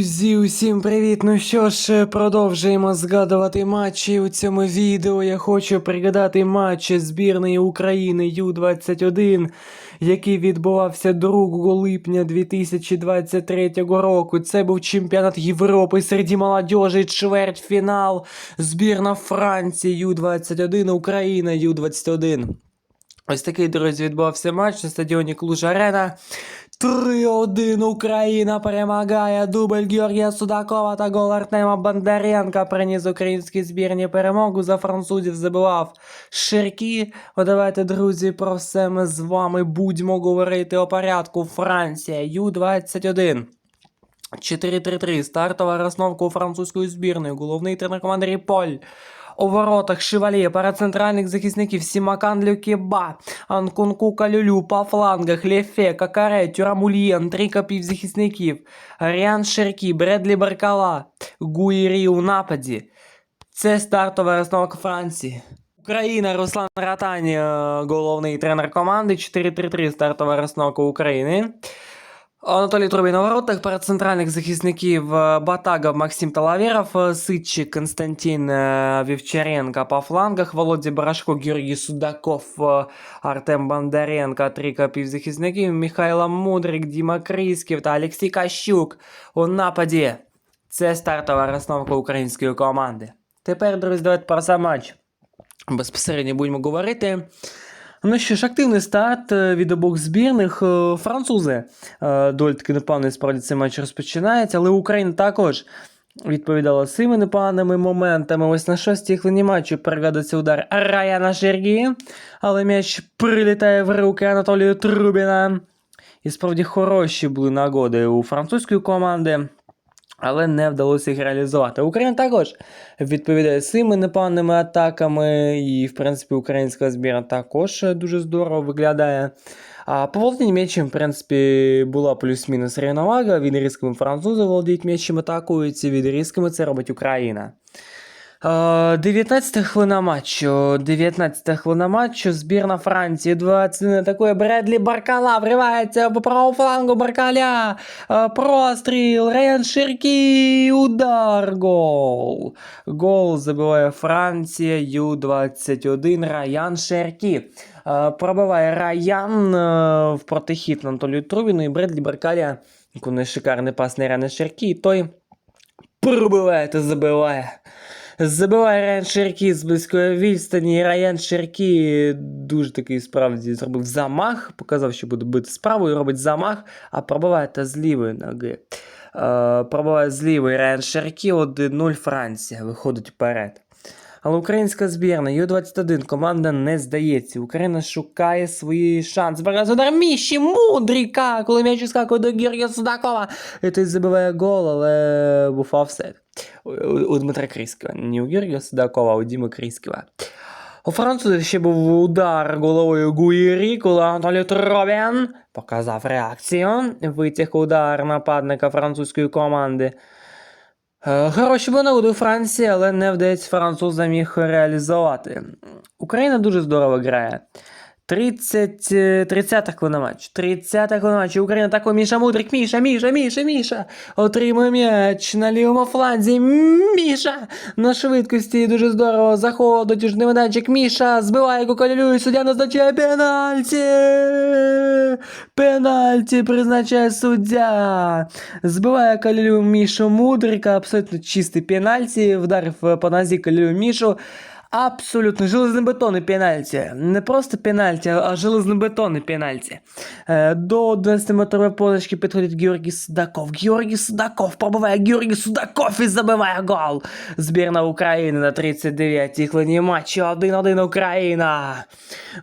Друзі, усім привіт! Ну що ж, продовжуємо згадувати матчі. У цьому відео я хочу пригадати матч збірної України Ю-21, який відбувався 2 липня 2023 року. Це був чемпіонат Європи серед молодежі, чвертьфінал, збірна Франції Ю-21, Україна Ю-21. Ось такий, друзі, відбувався матч на стадіоні Клуж Арена. 3-1 Україна перемагає. Дубль Георгія Судакова та гол Артема Бондаренка приніс українській збірні перемогу. За французів забивав Ширкі. О, давайте, друзі, про все ми з вами будемо говорити о порядку. Франція, Ю-21. 4-3-3. Стартова розновка у французької збірної. Головний тренер команди Ріполь. У воротах Шевальє, пара центральних захисників Сімакан Люкеба, Анкунку Калюлю, по флангах Лефе, Какаре, Тюрамульєн, три копівзахисників, Ріан Шеркі, Бредлі Баркала, Гуєрі у нападі. Це стартова розновка Франції. Україна, Руслан Ратань, головний тренер команди. 4-3-3 стартова розновка України. Анатолій Трубін на воротах, перед центральних захисників е, Батагов, Максим Талаверов, е, Ситчик, Константин е, Вівчаренко по флангах, Володя Барашко, Георгій Судаков, Артем Бондаренко, три копівзахисників, Михайло Мудрик, Діма Крісків та Олексій Кащук у нападі. Це стартова розновка української команди. Тепер, друзі, давайте про сам матч. Безпосередньо будемо говорити. Ну що ж, активний старт е, від обох збірних. Е, Французи е, доволі таки непевно справді цей матч розпочинається, але Україна також відповідала цими непоганими моментами. Ось на шостій хвилині матчу переглядається удар Раяна Шергі, але м'яч прилітає в руки Анатолію Трубіна. І справді хороші були нагоди у французької команди. Але не вдалося їх реалізувати. Україна також відповідає цими непоганими атаками, і, в принципі, українська збірна також дуже здорово виглядає. А по володінні м'ячем, в принципі, була плюс-мінус рівновага. Від різкими французи володіють м'ячем, атакуються, від різкими це робить Україна. 19 хвилина матчу. 19 хвилина матчу. Збірна Франції 21 атакує Бредлі Баркала. Вривається по правому флангу Баркаля. Е, Простріл. Рен Ширкі. Удар. Гол. Гол забиває Франція. Ю-21. Раян Ширкі. Е, Пробиває Раян е, в протихід Анатолію Трубіну і Бредлі Баркаля. Шикарний пас на Ряна Ширкі. І той пробиває та забиває. Забиває Райан Шеркі з близької відстані. і Райан Шеркі дуже такий справді зробив замах, показав, що буде бити справою, робить замах, а пробиває та з лівої ноги. Е, пробиває з лівої Райан Шеркі 1-0 Франція. Виходить вперед. Але українська збірна Ю-21 команда не здається. Україна шукає шанси. Зараз удар Міші Мудріка, коли м'яч скакує до Георгія Судакова. І той забиває гол, але був офсет. У, Дмитра Крісківа. Не у Георгія Судакова, а у Діми Крісківа. У французів ще був удар головою Гуєрі, коли Анатолій Тробін показав реакцію. Витяг удар нападника французької команди. Е, Хороші були нагоди у Франції, але не вдається французам їх реалізувати. Україна дуже здорово грає. 30, е, 30 хвилина матч. 30 хвилина матч. Україна такой Міша Мудрик. Міша, Міша, Міша, Міша. Отримує м'яч на лівому фланзі. Міша на швидкості дуже здорово заходить дотяжний майданчик. Міша збиває Кукалю і суддя назначає пенальті. Пенальті призначає суддя. Збиває Калілю Мішу Мудрика. Абсолютно чистий пенальті. Вдарив е, по нозі Калілю Мішу. Абсолютно железнобетонний пенальті. Не просто пенальті, а железнобетонний пенальті. Е, До 11-метрової позначки підходить Георгій Судаков. Георгій Судаков пробиває Георгій Судаков і забиває гол. Збірна України на 39-й хвилині матчу. 1-1 Україна.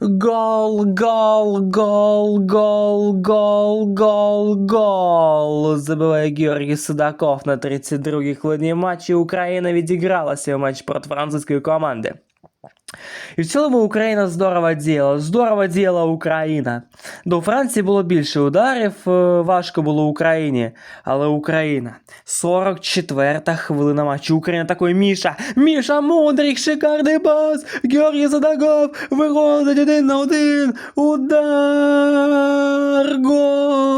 Гол, гол, гол, гол, гол, гол, гол. Забиває Георгій Судаков на 32-й хвилині матчу. Україна відігралася у матч проти французької команди. І в цілому Україна здорово діяла, здорово діяла Україна. До Франції було більше ударів, е, важко було Україні, але Україна. 44-та хвилина матчу. Україна такой Міша. Міша Мудрик, шикарний пас, Георгій Задагов, виходить один на один. Удар! Гол!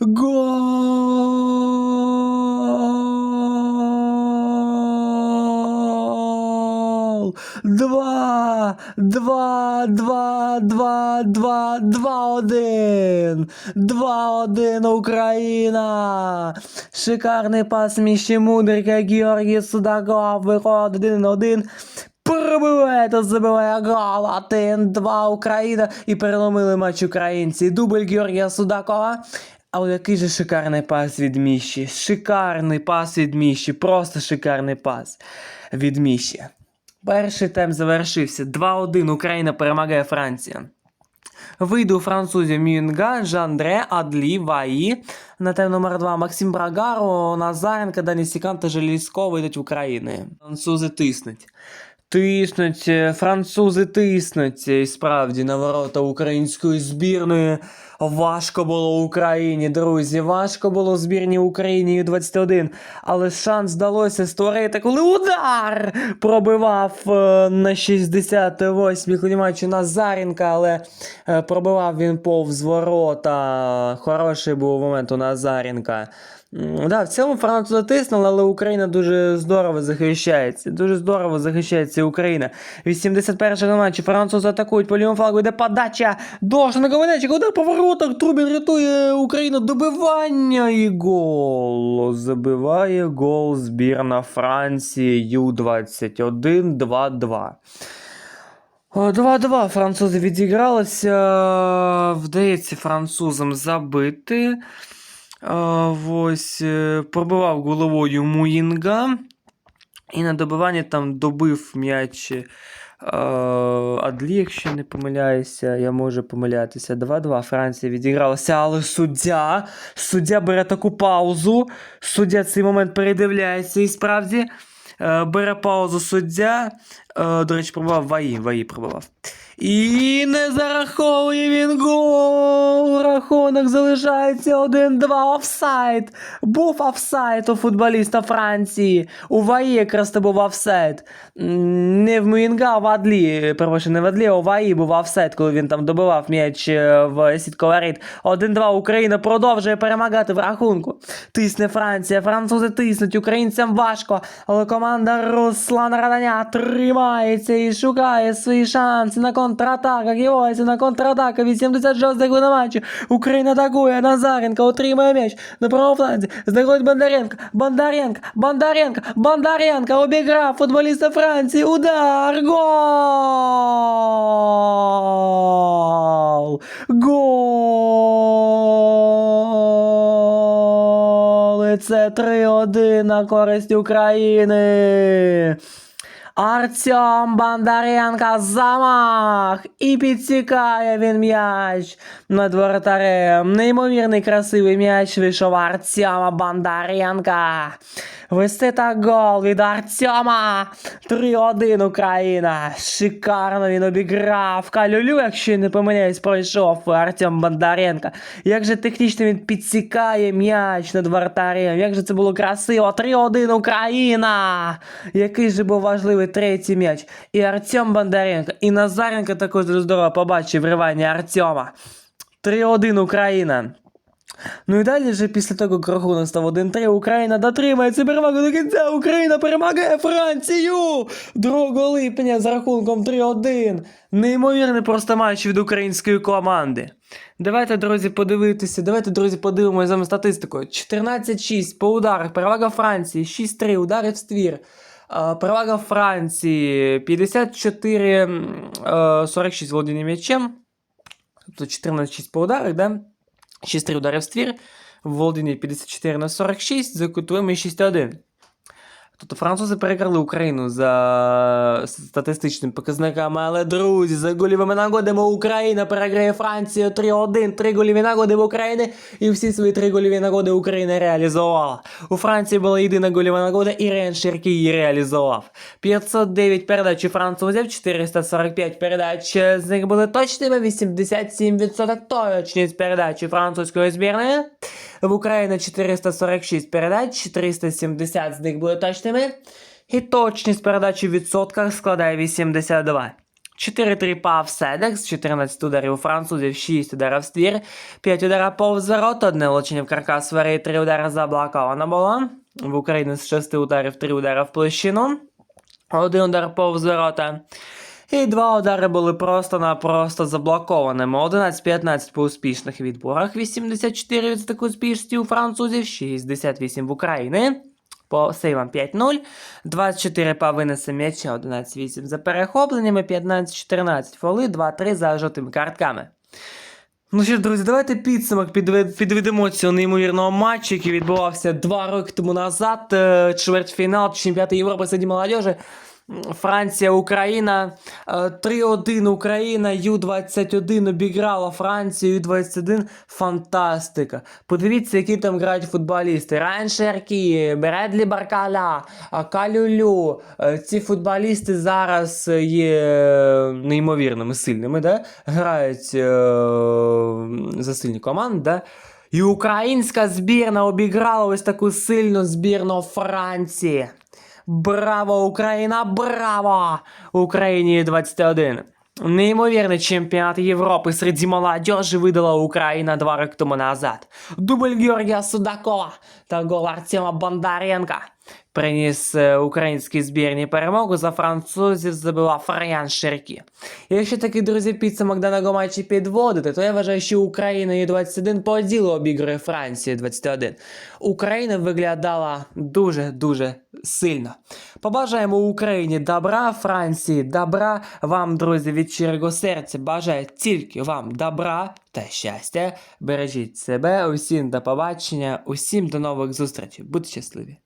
Гол! Два, два, два, два, два, два, один. Два, один Україна. Шикарний пас між Мудрика, Георгій Судаков виходить один один. Пробиває та забиває гол. Один, два Україна. І переломили матч українці. Дубль Георгія Судакова. Але який же шикарний пас від Міші. Шикарний пас від Міші. Просто шикарний пас від Міші. Перший тайм завершився. 2-1 Україна перемагає Франція. Вийде у французів Мюнга, Жандре, Адлі, Ваї. На тайм номер 2 Максим Брагаро, Назаренко, Дані Сікан та Желізко вийдуть в Україні. Французи тиснуть. Тиснуть, французи тиснуть. І справді на ворота української збірної. Важко було Україні, друзі. Важко було збірній Україні U21. Але шанс вдалося створити, коли удар пробивав е, на 68-й хвилині матчу Назаренка, але е, пробивав він повз ворота. Хороший був момент у Назаренка. Да, в цілому французи тиснули, але Україна дуже здорово захищається. Дуже здорово захищається Україна. 81-го матчі французи атакують по лівому флангу, йде подача. Дошна Ковалечик, удар по воротах. Трубін рятує Україну. Добивання і гол. Забиває гол збірна Франції Ю-21 2-2. 2-2 французи відігралися. Вдається французам забити. Ось е, пробивав головою Муїнга. І на добиванні там добив м'яч е, Адлі, якщо не помиляюся, я можу помилятися. 2-2 Франція відігралася, але суддя. Суддя бере таку паузу. Суддя цей момент передивляється і справді. е, Бере паузу суддя. Е, До речі, пробував Ваї. Ваї пробував. І не зараховує він гол. Рахунок залишається 1-2 офсайд. Був офсайд у футболіста Франції. У Ваї якраз це був офсайд. Не в Муінга, а в Адлі. Перепрошую, не в Адлі, а у Ваї був офсайд, коли він там добивав м'яч е, в сітку воріт. 1-2 Україна продовжує перемагати в рахунку. Тисне Франція. Французи тиснуть. Українцям важко. Але команда Руслана Раданя тримається і шукає свої шанси на контратаках. І ось на контратака 86 хвилина матчу. Україна атакує. Назаренко отримує м'яч на правому фланзі. Знаходить Бондаренко. Бондаренко. Бондаренко. Бондаренко обіграв футболіста Франції. Удар. Гол. Гол. І це 3-1 на користь України. Артем Бондаренко замах і підсікає він м'яч над воротарем. Неймовірний красивий м'яч вийшов Артема Бондаренка. Вести так гол від Артема. 3-1 Україна. Шикарно він обіграв. Калюлю, якщо не помиляюсь, пройшов Артем Бондаренко. Як же технічно він підсікає м'яч над воротарем. Як же це було красиво. 3-1 Україна. Який же був важливий третій м'яч. І Артем Бондаренко, і Назаренко також здорово побачив вривання Артема. 3-1 Україна. Ну і далі вже після того, як рахунок став 1-3, Україна дотримає цю перемогу до кінця. Україна перемагає Францію 2 липня з рахунком 3-1. Неймовірний просто матч від української команди. Давайте, друзі, подивитися. Давайте, друзі, подивимося з вами статистику. 14-6 по ударах. Перевага Франції, 6-3 удари в ствір. Перевага Франції 54 м, е, 46 володіння м'ячем. Тобто 14-6 по ударах, да? 6-3 удари в ствір. В Володіні 54 на 46, за кутовими 6-1. Тобто французи перекрили Україну за статистичними показниками, але друзі, за гольовими нагодами Україна переграє Францію 3-1, три гольові нагоди в Україні, і всі свої три гольові нагоди Україна реалізувала. У Франції була єдина гольова нагода, і Рен Шеркі її реалізував. 509 передач у французів, 445 передач з них були точними, 87% точність передач у французької збірної. В Україні 446 передач, 370 з них були точними. І точність передачі в відсотках складає 82. 4-3 пав Седекс, 14 ударів у французів, 6 ударів в ствір, 5 ударів повз ворот, одне влучення в каркас ворі, 3 удари заблоковано було. В Україні з 6 ударів 3 удари в площину, один удар повз ворота. І два удари були просто-напросто заблокованими. 11-15 по успішних відборах, 84 з такої успішності у французів, 68 в Україні. По сейвам 5-0, 24 по винесу м'яча, 11-8 за перехопленнями, 15-14 фоли, 2-3 за жовтими картками. Ну що ж, друзі, давайте підсумок підведемо цього неймовірного матчу, який відбувався два роки тому назад. е, Чвертьфінал чемпіонату Європи серед молодежі. Франція, Україна. е, 3-1 Україна, Ю-21 обіграла Францію, Ю-21. Фантастика. Подивіться, які там грають футболісти. Райан Шеркі, Бредлі Баркаля, Калюлю. Е, Ці футболісти зараз е, є е, неймовірними сильними, да? грають е, за сильні команди. Да? І українська збірна обіграла ось таку сильну збірну Франції. Браво, Україна! Браво! Україні 21. Неймовірний чемпіонат Європи серед молодежі видала Україна два роки тому назад. Дубль Георгія Судакова та гол Артема Бондаренка приніс е, українській збірні перемогу за французів забивав Раян Шеркі. Якщо такий, друзі, підсумок даного матчі підводити, то я вважаю, що Україна і 21 по ділу обігрує Францію 21. Україна виглядала дуже-дуже сильно. Побажаємо Україні добра, Франції добра. Вам, друзі, від щирого серця бажаю тільки вам добра та щастя. Бережіть себе, усім до побачення, усім до нових зустрічей. Будьте щасливі!